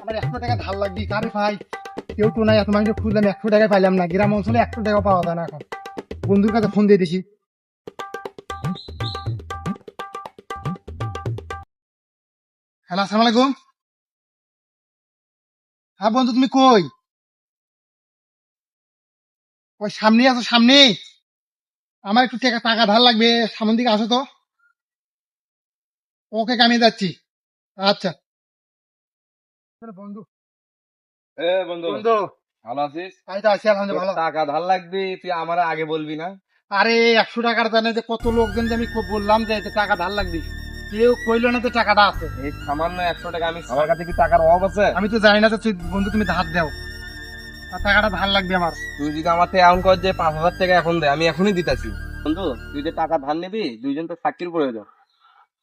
আমার একশো টাকা ধার লাগবে, কারে ভাই? কেউ তো নাই এত মানুষ খুঁজলাম একশো পাইলাম না। গ্রাম অঞ্চলে একশো টাকা পাওয়া যায় না এখন। বন্ধুর কাছে ফোন দিয়ে দিছি। হ্যালো, আসসালামু আলাইকুম। হ্যাঁ বন্ধু, তুমি কই? ওই সামনে আছো সামনে আমার একটু টাকা টাকা ধার লাগবে সামন দিকে আসো তো। ওকে, আমি যাচ্ছি। আচ্ছা। বন্ধু। এ বন্ধু বন্ধু। ভালো আছিস? এই তো আছি আলহামদুলিল্লাহ ভালো। টাকা ধার লাগবে তুই আমার আগে বলবি না? আরে একশো টাকার জানে যে কত লোকজন যে আমি খুব বললাম যে টাকা ধার লাগবে। কেউ কইলো না যে টাকাটা আছে। এই সামান্য একশো টাকা আমি আমার কাছে কি টাকার অভাব আছে? আমি তো জানি না যে তুই বন্ধু তুমি ধার দাও। আর টাকাটা ধার লাগবে আমার। তুই যদি আমার থেকে এমন কর যে পাঁচ হাজার টাকা এখন দে আমি এখনই দিতেছি। বন্ধু তুই যে টাকা ধার নিবি দুইজন তো সাক্ষীর প্রয়োজন।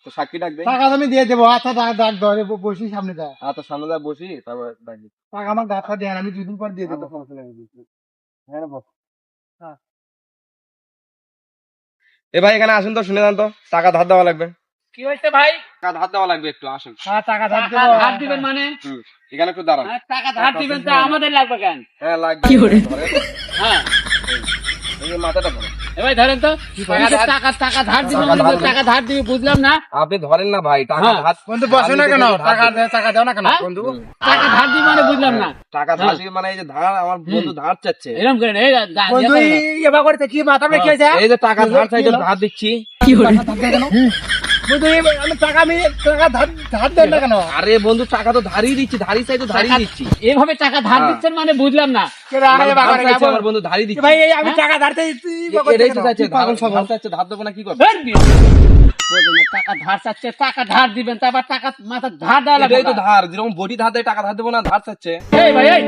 তো সাক্ষী ডাকবে? টাকা আমি দিয়ে দেবো। আচ্ছা ডাক ডাক ধরে বসি সামনে যা আর তোর সামনে যা বসি তারপর ডাকবি টাকা আমার গাছা দেন আমি দুদিন পর দিয়ে দেবো। হ্যাঁ বস। এ ভাই এখানে আসুন তো শুনে যান তো। টাকা ধার দেওয়া লাগবে। কি হয়েছে ভাই? টাকা ধার দেওয়া লাগবে একটু আসুন। হ্যাঁ টাকা ধার দেবো। ধার দিবেন মানে? এখানে একটু দাঁড়ান। হ্যাঁ, টাকা ধার দিবেন তো আমাদের লাগবে কেন? হ্যাঁ লাগবে। ধরেন। হ্যাঁ এই মাথাটা ধরেন এবার ধরেন তো টাকা টাকা ধার দিবেন মানে টাকা ধার দিবে বুঝলাম না? আপনি ধরেন না ভাই টাকা হ্যাঁ। ধার বন্ধু বসো না কেন? টাকা টাকা দাও না কেন? হ্যাঁ? বন্ধু। টাকা ধার দিবে মানে বুঝলাম না। টাকা ধার দিবে মানে এই যে ধার আমার বন্ধু ধার চাচ্ছে। এরকম করেন এই দা- দা- বন্ধু করেন না। এবার করতে কি মাথা কি হয়েছে এই যে টাকা ধার চাইছে ধার দিচ্ছি। কি হলো? কেন? বন্ধু আমি টাকা আমি টাকা ধার ধার দেন না কেন? আরে বন্ধু টাকা তো ধারই দিচ্ছি ধারই চাই তো ধারই দিচ্ছি। এভাবে টাকা ধার। দিচ্ছেন মানে বুঝলাম না। কেডা আরে বাবা ধার রে চাইছে বাবা। আমার বন্ধু ধারই দিচ্ছি। ভাই আমি টাকা ধার এটাই তো চাইছে ধার- চাইছে ধার দেবো না কি করব? ধর বিয়ে। বুঝলেন না, টাকা ধার চাচ্ছে টাকা ধার দিবেন তারপর টাকা মাথা ধার দেওয়া লাগবে তো ধার যেরকম বডি ধার দেয় টাকা ধার দেবো না ধার চাচ্ছে এই ভাই এই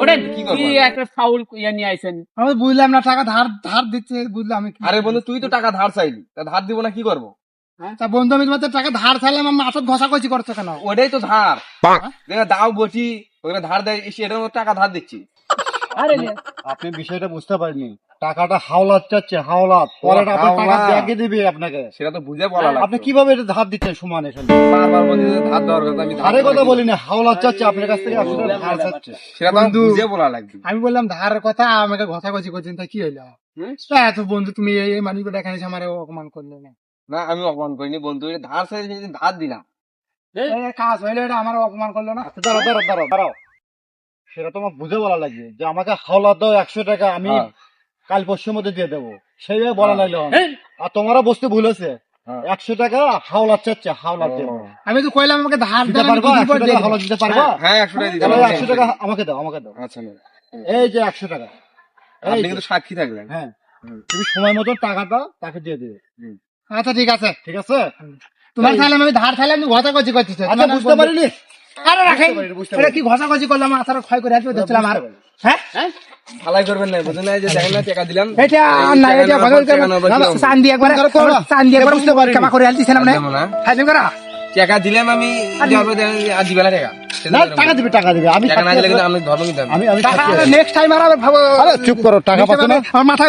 ওরেন কি কি করব? একটা ফাউল ইয়ে নিয়ে আইছেন। আমি বুঝলাম না টাকা ধার ধার দিচ্ছে বুঝলাম আমি আরে বন্ধু তুই তো টাকা ধার চাইলি তা ধার দিব না কি করব? তা বন্ধু আমি তোমার টাকা ধার চাইলাম মাথা ঘষা কচি করছ কেন? ওটাই তো ধার। দাও বসি ওখানে ধার দেয় এসে এটার মধ্যে টাকা ধার দিচ্ছি। আরে আপনি বিষয়টা বুঝতে পারেননি টাকাটা হাওলাত চাচ্ছে হাওলাত। পরে আপনার টাকা। ব্যাগে দিবে আপনাকে। সেটা তো বুঝে বলা লাগবে। আপনি কীভাবে এটা ধার দিচ্ছেন সমানে সমানে? বারবার বলছি যে ধার দেওয়ার কথা আমি ধারে কথা না। হাওলাত চাচ্ছে আপনার কাছ থেকে টাকা ধার চাচ্ছে। সেটা তো বুঝে বলা লাগবে। আমি বললাম ধারের কথা আমাকে ঘষা কচি করছেন তা কি হইল? তা এত বন্ধু তুমি এই মানুষগুলো এখানে আমার অপমান করলে না। না আমি অপমান করিনি বন্ধু ধার চাইছে ধার দিলাম। কাজ হইলে এটা আমার অপমান করল না। আচ্ছা দাঁড়াও দাঁড়াও দাঁড়াও দাঁড়াও। সেটা তোমার বুঝে বলা লাগবে যে আমাকে হাওলাত দাও একশো টাকা আমি হ্যাঁ। কাল পরশুর মধ্যে দিয়ে দেবো। সেইভাবে বলা হ্যাঁ। লাগল। আর তোমারও বুঝতে ভুল হয়েছে। হ্যাঁ। একশো টাকা হাওলাত চাচ্ছে হাওলাত দেবো। আমি তো কইলাম আমাকে ধার দিতে দিয়ে দিতে পারবা? হ্যাঁ একশো টাকা। একশো টাকা আমাকে দাও আমাকে দাও। আচ্ছা এই যে একশো টাকা। আপনি কিন্তু সাক্ষী থাকলেন। হ্যাঁ। তুমি সময় মতো টাকাটা তাকে দিয়ে দেবে। আচ্ছা ঠিক আছে। ঠিক আছে? তোমার চাইলাম আমি ধার চাইলাম তুমি ঘষা কচি করছিস আচ্ছা বুঝতে পারিনি। আরে রাখেন এটা কি ঘষা কচি করলাম মাথার ক্ষয় করে আসবে দেখছিলাম আর হ্যাঁ? হ্যাঁ? ফালাই করবেন না বুঝলেন না যে দেখেন না টাকা দিলাম। এটা না এটা পর পর? চান্দি একবার চান্দি একবার বুঝতে পারিনি। ক্ষমা করে আলতিছিলাম না। করা? টাকা দিলাম আমি যাব দিবে না টাকা। না টাকা দিবে টাকা দিবে। আমি টাকা না দিলে কিন্তু আছি। ধর্ম কিন্তু আমি আমি টাকা নেক্সট টাইম আর আবার ভাবো আরে চুপ করো টাকা পাচ্ছ না? আমার মাথা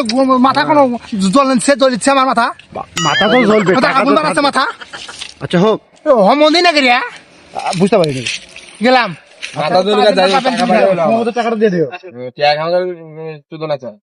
মাথা কোনো জ্বলছে জ্বলিচ্ছে আমার মাথা। মাথা তো জ্বলবে টাকা আগুন তো মাথা। আচ্ছা হোক। ও মন্দির না করিয়া বুঝতে পারিনি গেলাম। মাথা টাকা দিয়ে দিও। টাকা আমাদের চুদো না চায়